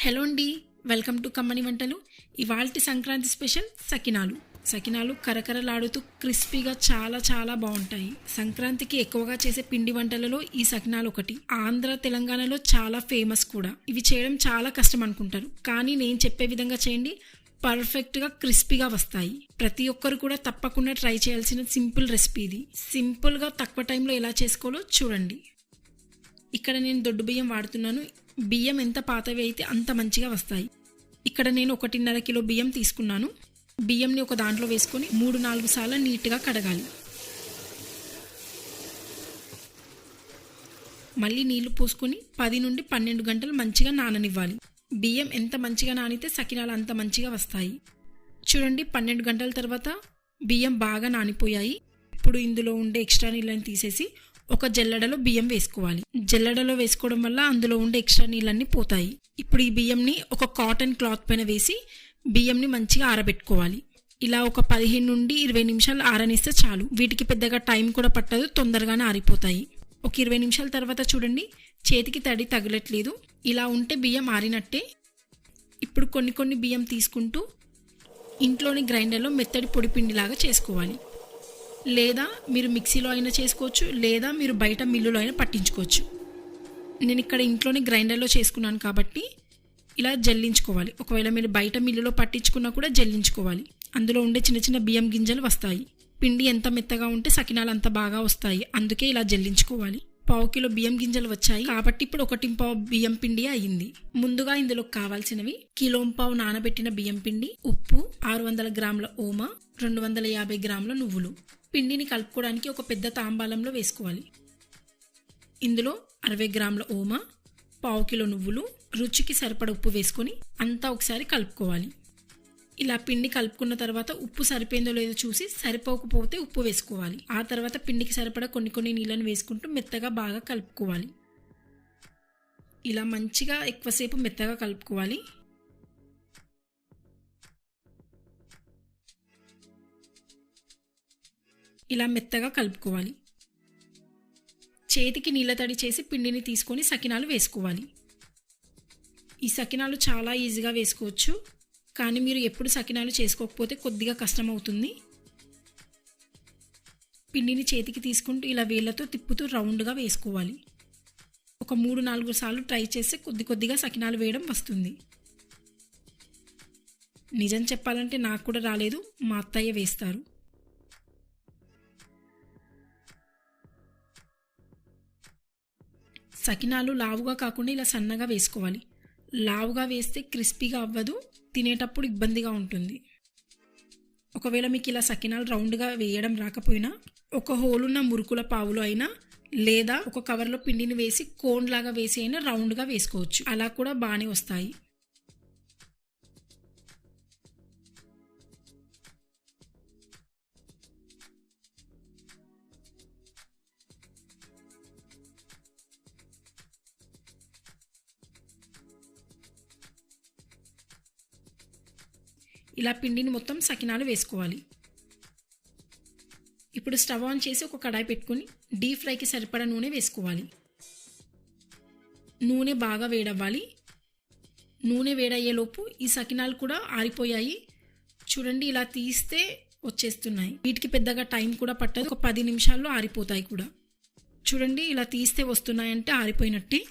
Hello అండి welcome to కమ్మని వంటలు. ఇవాల్టి సంక్రాంతి స్పెషల్ సకినాలు. సకినాలు కరకరలాడుతూ క్రిస్పీగా చాలా చాలా బాగుంటాయి. సంక్రాంతికి ఎక్కువగా చేసే పిండి వంటలలో ఈ సకినాలు ఒకటి. ఆంధ్ర తెలంగాణలో చాలా ఫేమస్ కూడా. ఇవి చేయడం చాలా కష్టం అనుకుంటారు. కానీ నేను చెప్పే విధంగా చేయండి పర్ఫెక్ట్గా క్రిస్పీగా వస్తాయి. ప్రతి ఒక్కరు కూడా తప్పకుండా ట్రై చేయాల్సిన సింపుల్ రెసిపీ ఇది. సింపుల్గా తక్కువ టైంలో ఎలా చేసుకోవాలో చూడండి. ఇక్కడ నేను దొడ్డు బియ్యం వాడుతున్నాను. బియ్యం ఎంత పాతవి అయితే అంత మంచిగా వస్తాయి. ఇక్కడ నేను ఒకటిన్నర కిలో బియ్యం తీసుకున్నాను. బియ్యంని ఒక దాంట్లో వేసుకొని మూడు నాలుగు సార్లు నీట్గా కడగాలి. మళ్ళీ నీళ్ళు పోసుకొని పది నుండి పన్నెండు గంటలు మంచిగా నాననివ్వాలి. బియ్యం ఎంత మంచిగా నానితే సకినాలు అంత మంచిగా వస్తాయి. చూడండి పన్నెండు గంటల తర్వాత బియ్యం బాగా నానిపోయాయి. ఇప్పుడు ఇందులో ఉండే ఎక్స్ట్రా నీళ్ళని తీసేసి ఒక జల్లెడలో బియ్యం వేసుకోవాలి. జల్లెడలో వేసుకోవడం వల్ల అందులో ఉండే ఎక్స్ట్రా నీళ్ళన్నీ పోతాయి. ఇప్పుడు ఈ బియ్యంని ఒక కాటన్ క్లాత్ పైన వేసి బియ్యంని మంచిగా ఆరబెట్టుకోవాలి. ఇలా ఒక పదిహేను నుండి ఇరవై నిమిషాలు ఆరనిస్తే చాలు. వీటికి పెద్దగా టైం కూడా పట్టదు తొందరగానే ఆరిపోతాయి. ఒక ఇరవై నిమిషాల తర్వాత చూడండి చేతికి తడి తగలట్లేదు. ఇలా ఉంటే బియ్యం ఆరినట్టే. ఇప్పుడు కొన్ని కొన్ని బియ్యం తీసుకుంటూ ఇంట్లోని గ్రైండర్లో మెత్తడి పొడి పిండిలాగా చేసుకోవాలి. లేదా మీరు మిక్సీలో అయినా చేసుకోవచ్చు లేదా మీరు బయట మిల్లులో అయినా పట్టించుకోవచ్చు. నేను ఇక్కడ ఇంట్లోనే గ్రైండర్లో చేసుకున్నాను కాబట్టి ఇలా జల్లించుకోవాలి. ఒకవేళ మీరు బయట మిల్లులో పట్టించుకున్నా కూడా జల్లించుకోవాలి. అందులో ఉండే చిన్న చిన్న బియ్యం గింజలు వస్తాయి. పిండి ఎంత మెత్తగా ఉంటే సకినాలు అంత బాగా వస్తాయి. అందుకే ఇలా జల్లించుకోవాలి. పావు కిలో బియ్యం గింజలు వచ్చాయి. కాబట్టి ఇప్పుడు ఒకటి పావు బియ్యం పిండి అయ్యింది ముందుగా ఇందులో కావాల్సినవి కిలో పావు నానబెట్టిన బియ్యం పిండి ఉప్పు ఆరు వందల గ్రాముల ఓమ రెండు వందల యాభై గ్రాముల నువ్వులు. పిండిని కలుపుకోవడానికి ఒక పెద్ద తాంబాలంలో వేసుకోవాలి. ఇందులో అరవై గ్రాముల ఓమ పావు కిలో నువ్వులు రుచికి సరిపడ ఉప్పు వేసుకొని అంతా ఒకసారి కలుపుకోవాలి. ఇలా పిండి కలుపుకున్న తర్వాత ఉప్పు సరిపోయిందో లేదో చూసి సరిపోకపోతే ఉప్పు వేసుకోవాలి. ఆ తర్వాత పిండికి సరిపడా కొన్ని కొన్ని నీళ్ళని వేసుకుంటూ మెత్తగా బాగా కలుపుకోవాలి. ఇలా మంచిగా ఎక్కువసేపు మెత్తగా కలుపుకోవాలి. ఇలా మెత్తగా కలుపుకోవాలి. చేతికి నీళ్ళ తడి చేసి పిండిని తీసుకొని సకినాలు వేసుకోవాలి. ఈ సకినాలు చాలా ఈజీగా వేసుకోవచ్చు. కానీ మీరు ఎప్పుడు సకినాలు చేసుకోకపోతే కొద్దిగా కష్టం అవుతుంది పిండిని చేతికి తీసుకుంటూ ఇలా వేళ్ళతో తిప్పుతూ రౌండ్గా వేసుకోవాలి. ఒక మూడు నాలుగు సార్లు ట్రై చేస్తే కొద్ది కొద్దిగా సకినాలు వేయడం వస్తుంది. నిజం చెప్పాలంటే నాకు కూడా రాలేదు మా అత్తయ్య వేస్తారు. సకినాలు లావుగా కాకుండా ఇలా సన్నగా వేసుకోవాలి. లావుగా వేస్తే క్రిస్పీగా అవ్వదు తినేటప్పుడు ఇబ్బందిగా ఉంటుంది. ఒకవేళ మీకు ఇలా సకినాలు రౌండ్గా వేయడం రాకపోయినా ఒక హోలున్న మురుకుల పావులు అయినా లేదా ఒక కవర్లో పిండిని వేసి కోన్ లాగా వేసి అయినా రౌండ్గా వేసుకోవచ్చు. అలా కూడా బాగానే వస్తాయి. ఇలా పిండిని మొత్తం సకినాలు వేసుకోవాలి. ఇప్పుడు స్టవ్ ఆన్ చేసి ఒక కడాయి పెట్టుకొని డీప్ ఫ్రైకి సరిపడా నూనె వేసుకోవాలి. నూనె బాగా వేడవ్వాలి. నూనె వేడయ్యేలోపు ఈ సకినాలు కూడా ఆరిపోయాయి. చూడండి ఇలా తీస్తే వచ్చేస్తున్నాయి. వీటికి పెద్దగా టైం కూడా పట్టదు. ఒక పది నిమిషాల్లో ఆరిపోతాయి కూడా. చూడండి ఇలా తీస్తే వస్తున్నాయంటే ఆరిపోయినట్టే.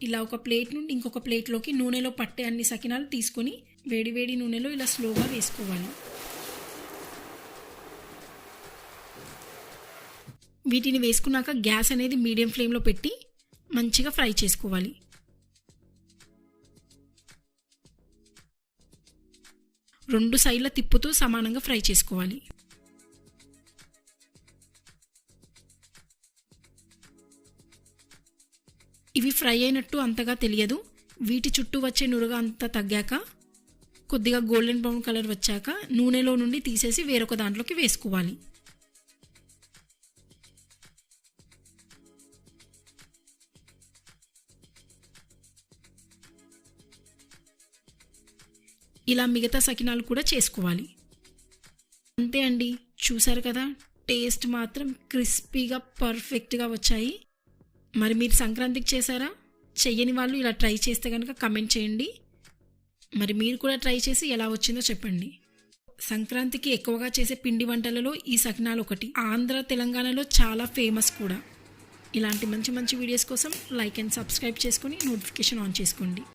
ఇలా ఒక ప్లేట్ నుండి ఇంకొక ప్లేట్లోకి నూనెలో పట్టే అన్ని సకినాలు తీసుకొని వేడివేడి నూనెలో ఇలా స్లోగా వేసుకోవాలి. వీటిని వేసుకున్నాక గ్యాస్ అనేది మీడియం ఫ్లేమ్లో పెట్టి మంచిగా ఫ్రై చేసుకోవాలి. రెండు సైడ్ల తిప్పుతూ సమానంగా ఫ్రై చేసుకోవాలి. ఇవి ఫ్రై అయినట్టు అంతగా తెలియదు. వీటి చుట్టూ వచ్చే నురుగ అంతా తగ్గాక కొద్దిగా గోల్డెన్ బ్రౌన్ కలర్ వచ్చాక నూనెలో నుండి తీసేసి వేరొక దాంట్లోకి వేసుకోవాలి. ఇలా మిగతా సకినాలు కూడా చేసుకోవాలి. అంతే అండి. చూసారు కదా? టేస్ట్ మాత్రం క్రిస్పీగా పర్ఫెక్ట్గా వచ్చాయి. మరి మీరు సంక్రాంతికి చేశారా? చెయ్యని వాళ్ళు ఇలా ట్రై చేస్తే కనుక కమెంట్ చేయండి. మరి మీరు కూడా ట్రై చేసి ఎలా వచ్చిందో చెప్పండి. సంక్రాంతికి ఎక్కువగా చేసే పిండి వంటలలో ఈ సకినాలు ఒకటి. ఆంధ్ర తెలంగాణలో చాలా ఫేమస్ కూడా. ఇలాంటి మంచి మంచి వీడియోస్ కోసం లైక్ అండ్ సబ్స్క్రైబ్ చేసుకొని నోటిఫికేషన్ ఆన్ చేసుకోండి.